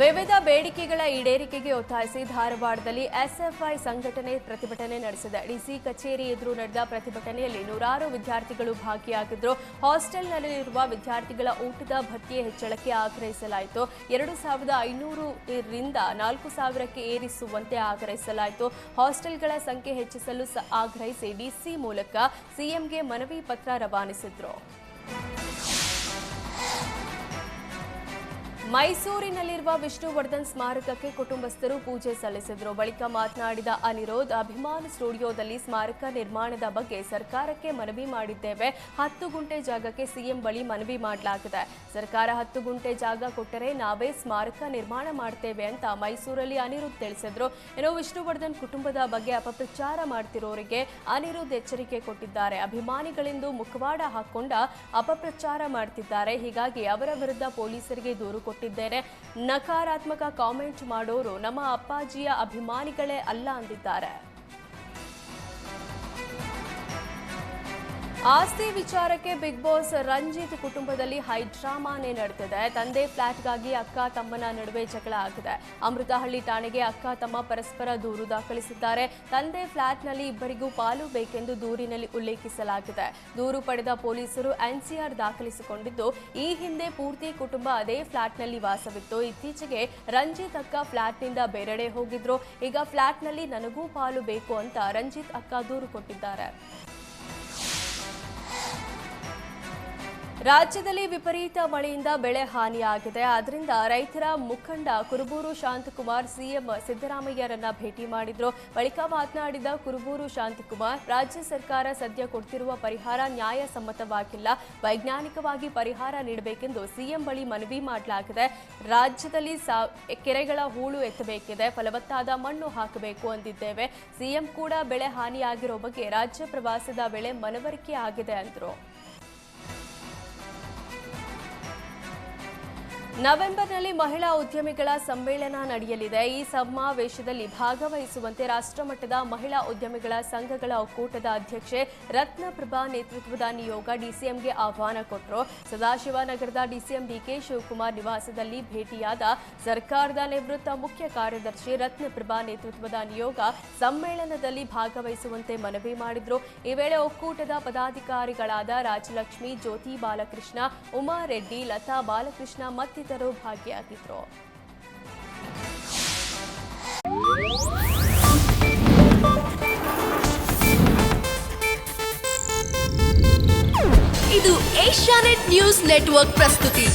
ವಿವಿಧ ಬೇಡಿಕೆಗಳ ಈಡೇರಿಕೆಗೆ ಒತ್ತಾಯಿಸಿ ಧಾರವಾಡದಲ್ಲಿ ಎಸ್ಎಫ್ಐ ಸಂಘಟನೆ ಪ್ರತಿಭಟನೆ ನಡೆಸಿದೆ. ಡಿಸಿ ಕಚೇರಿ ಎದುರು ನಡೆದ ಪ್ರತಿಭಟನೆಯಲ್ಲಿ ನೂರಾರು ವಿದ್ಯಾರ್ಥಿಗಳು ಭಾಗಿಯಾಗಿದ್ದರು. ಹಾಸ್ಟೆಲ್ನಲ್ಲಿರುವ ವಿದ್ಯಾರ್ಥಿಗಳ ಊಟದ ಭತ್ಯೆ ಹೆಚ್ಚಳಕ್ಕೆ ಆಗ್ರಹಿಸಲಾಯಿತು. ಎರಡು ಸಾವಿರದ ಐನೂರು ರಿಂದ ನಾಲ್ಕು ಸಾವಿರಕ್ಕೆ ಏರಿಸುವಂತೆ ಆಗ್ರಹಿಸಲಾಯಿತು. ಹಾಸ್ಟೆಲ್ಗಳ ಸಂಖ್ಯೆ ಹೆಚ್ಚಿಸಲು ಆಗ್ರಹಿಸಿ ಡಿಸಿ ಮೂಲಕ ಸಿಎಂಗೆ ಮನವಿ ಪತ್ರ ರವಾನಿಸಿದ್ರು. ಮೈಸೂರಿನಲ್ಲಿರುವ ವಿಷ್ಣುವರ್ಧನ್ ಸ್ಮಾರಕಕ್ಕೆ ಕುಟುಂಬಸ್ಥರು ಪೂಜೆ ಸಲ್ಲಿಸಿದರು. ಬಳಿಕ ಮಾತನಾಡಿದ ಅನಿರೋಧ್, ಅಭಿಮಾನ್ ಸ್ಟುಡಿಯೋದಲ್ಲಿ ಸ್ಮಾರಕ ನಿರ್ಮಾಣದ ಬಗ್ಗೆ ಸರ್ಕಾರಕ್ಕೆ ಮನವಿ ಮಾಡಿದ್ದೇವೆ. ಹತ್ತು ಗುಂಟೆ ಜಾಗಕ್ಕೆ ಸಿಎಂ ಬಳಿ ಮನವಿ ಮಾಡಲಾಗಿದೆ. ಸರ್ಕಾರ ಹತ್ತು ಗುಂಟೆ ಜಾಗ ಕೊಟ್ಟರೆ ನಾವೇ ಸ್ಮಾರಕ ನಿರ್ಮಾಣ ಮಾಡ್ತೇವೆ ಅಂತ ಮೈಸೂರಲ್ಲಿ ಅನಿರುದ್ಧ ತಿಳಿಸಿದ್ರು. ಇನ್ನು ವಿಷ್ಣುವರ್ಧನ್ ಕುಟುಂಬದ ಬಗ್ಗೆ ಅಪಪ್ರಚಾರ ಮಾಡ್ತಿರೋರಿಗೆ ಅನಿರುದ್ಧ ಎಚ್ಚರಿಕೆ ಕೊಟ್ಟಿದ್ದಾರೆ. ಅಭಿಮಾನಿಗಳೆಂದು ಮುಖವಾಡ ಹಾಕೊಂಡ ಅಪಪ್ರಚಾರ ಮಾಡ್ತಿದ್ದಾರೆ. ಹೀಗಾಗಿ ಅವರ ವಿರುದ್ಧ ಪೊಲೀಸರಿಗೆ ದೂರು ಕೊಟ್ಟಿದ್ದೇನೆ. ನಕಾರಾತ್ಮಕ ಕಾಮೆಂಟ್ ಮಾಡೋರು ನಮ್ಮ ಅಪ್ಪಾಜಿಯ ಅಭಿಮಾನಿಗಳೇ ಅಲ್ಲ ಅಂದಿದ್ದಾರೆ. ಆಸ್ತಿ ವಿಚಾರಕ್ಕೆ ಬಿಗ್ ಬಾಸ್ ರಂಜಿತ್ ಕುಟುಂಬದಲ್ಲಿ ಹೈಡ್ರಾಮಾನೇ ನಡೆದಿದೆ ತಂದೆ ಫ್ಲಾಟ್ಗಾಗಿ ಅಕ್ಕ ತಮ್ಮನ ನಡುವೆ ಜಗಳ ಆಗಿದೆ. ಅಮೃತಹಳ್ಳಿ ಠಾಣೆಗೆ ಅಕ್ಕ ತಮ್ಮ ಪರಸ್ಪರ ದೂರು ದಾಖಲಿಸಿದ್ದಾರೆ. ತಂದೆ ಫ್ಲಾಟ್ನಲ್ಲಿ ಇಬ್ಬರಿಗೂ ಪಾಲು ಬೇಕೆಂದು ದೂರಿನಲ್ಲಿ ಉಲ್ಲೇಖಿಸಲಾಗಿದೆ. ದೂರು ಪಡೆದ ಪೊಲೀಸರು ಎನ್ಸಿಆರ್ ದಾಖಲಿಸಿಕೊಂಡಿದ್ದು, ಈ ಹಿಂದೆ ಪೂರ್ತಿ ಕುಟುಂಬ ಅದೇ ಫ್ಲಾಟ್ನಲ್ಲಿ ವಾಸವಿತ್ತು. ಇತ್ತೀಚೆಗೆ ರಂಜಿತ್ ಅಕ್ಕ ಫ್ಲಾಟ್ನಿಂದ ಬೇರೆಡೆ ಹೋಗಿದ್ರು. ಈಗ ಫ್ಲಾಟ್ನಲ್ಲಿ ನನಗೂ ಪಾಲು ಬೇಕು ಅಂತ ರಂಜಿತ್ ಅಕ್ಕ ದೂರು ಕೊಟ್ಟಿದ್ದಾರೆ. ರಾಜ್ಯದಲ್ಲಿ ವಿಪರೀತ ಮಳೆಯಿಂದ ಬೆಳೆ ಹಾನಿಯಾಗಿದೆ. ಆದ್ದರಿಂದ ರೈತರ ಮುಖಂಡ ಕುರುಬೂರು ಶಾಂತಕುಮಾರ್, ಸಿಎಂ ಸಿದ್ದರಾಮಯ್ಯರನ್ನ ಭೇಟಿ ಮಾಡಿದ್ರು. ಬಳಿಕ ಮಾತನಾಡಿದ ಕುರುಬೂರು ಶಾಂತಕುಮಾರ್, ರಾಜ್ಯ ಸರ್ಕಾರ ಸದ್ಯ ಕೊಡ್ತಿರುವ ಪರಿಹಾರ ನ್ಯಾಯಸಮ್ಮತವಾಗಿಲ್ಲ. ವೈಜ್ಞಾನಿಕವಾಗಿ ಪರಿಹಾರ ನೀಡಬೇಕೆಂದು ಸಿಎಂ ಬಳಿ ಮನವಿ ಮಾಡಲಾಗಿದೆ. ರಾಜ್ಯದಲ್ಲಿ ಕೆರೆಗಳ ಹೂಳು ಎತ್ತಬೇಕಿದೆ. ಫಲವತ್ತಾದ ಮಣ್ಣು ಹಾಕಬೇಕು ಅಂದಿದ್ದೇವೆ. ಸಿಎಂ ಕೂಡ ಬೆಳೆ ಹಾನಿಯಾಗಿರೋ ಬಗ್ಗೆ ರಾಜ್ಯ ಪ್ರವಾಸದ ವೇಳೆ ಮನವರಿಕೆ ಆಗಿದೆ ಅಂದರು. ನವೆಂಬರ್ನಲ್ಲಿ ಮಹಿಳಾ ಉದ್ಯಮಿಗಳ ಸಮ್ಮೇಳನ ನಡೆಯಲಿದೆ. ಈ ಸಮಾವೇಶದಲ್ಲಿ ಭಾಗವಹಿಸುವಂತೆ ರಾಷ್ಟ್ರಮಟ್ಟದ ಮಹಿಳಾ ಉದ್ಯಮಿಗಳ ಸಂಘಗಳ ಒಕ್ಕೂಟದ ಅಧ್ಯಕ್ಷೆ ರತ್ನಪ್ರಭಾ ನೇತೃತ್ವದ ನಿಯೋಗ ಡಿಸಿಎಂಗೆ ಆಹ್ವಾನ ಕೊಟ್ಟರು. ಸದಾಶಿವನಗರದ ಡಿಸಿಎಂ ಡಿಕೆ ಶಿವಕುಮಾರ್ ನಿವಾಸದಲ್ಲಿ ಭೇಟಿಯಾದ ಸರ್ಕಾರದ ನಿವೃತ್ತ ಮುಖ್ಯ ಕಾರ್ಯದರ್ಶಿ ರತ್ನಪ್ರಭಾ ನೇತೃತ್ವದ ನಿಯೋಗ ಸಮ್ಮೇಳನದಲ್ಲಿ ಭಾಗವಹಿಸುವಂತೆ ಮನವಿ ಮಾಡಿದರು. ಈ ವೇಳೆ ಒಕ್ಕೂಟದ ಪದಾಧಿಕಾರಿಗಳಾದ ರಾಜಲಕ್ಷ್ಮಿ, ಜ್ಯೋತಿ ಬಾಲಕೃಷ್ಣ, ಉಮಾರೆಡ್ಡಿ, ಲತಾ ಬಾಲಕೃಷ್ಣ ಮತ್ತಿತರರು ಭಾಗಿಯಾಗಿದ್ರು ಇದು ಏಷ್ಯಾನೆಟ್ ನ್ಯೂಸ್ ನೆಟ್ವರ್ಕ್ ಪ್ರಸ್ತುತಿ.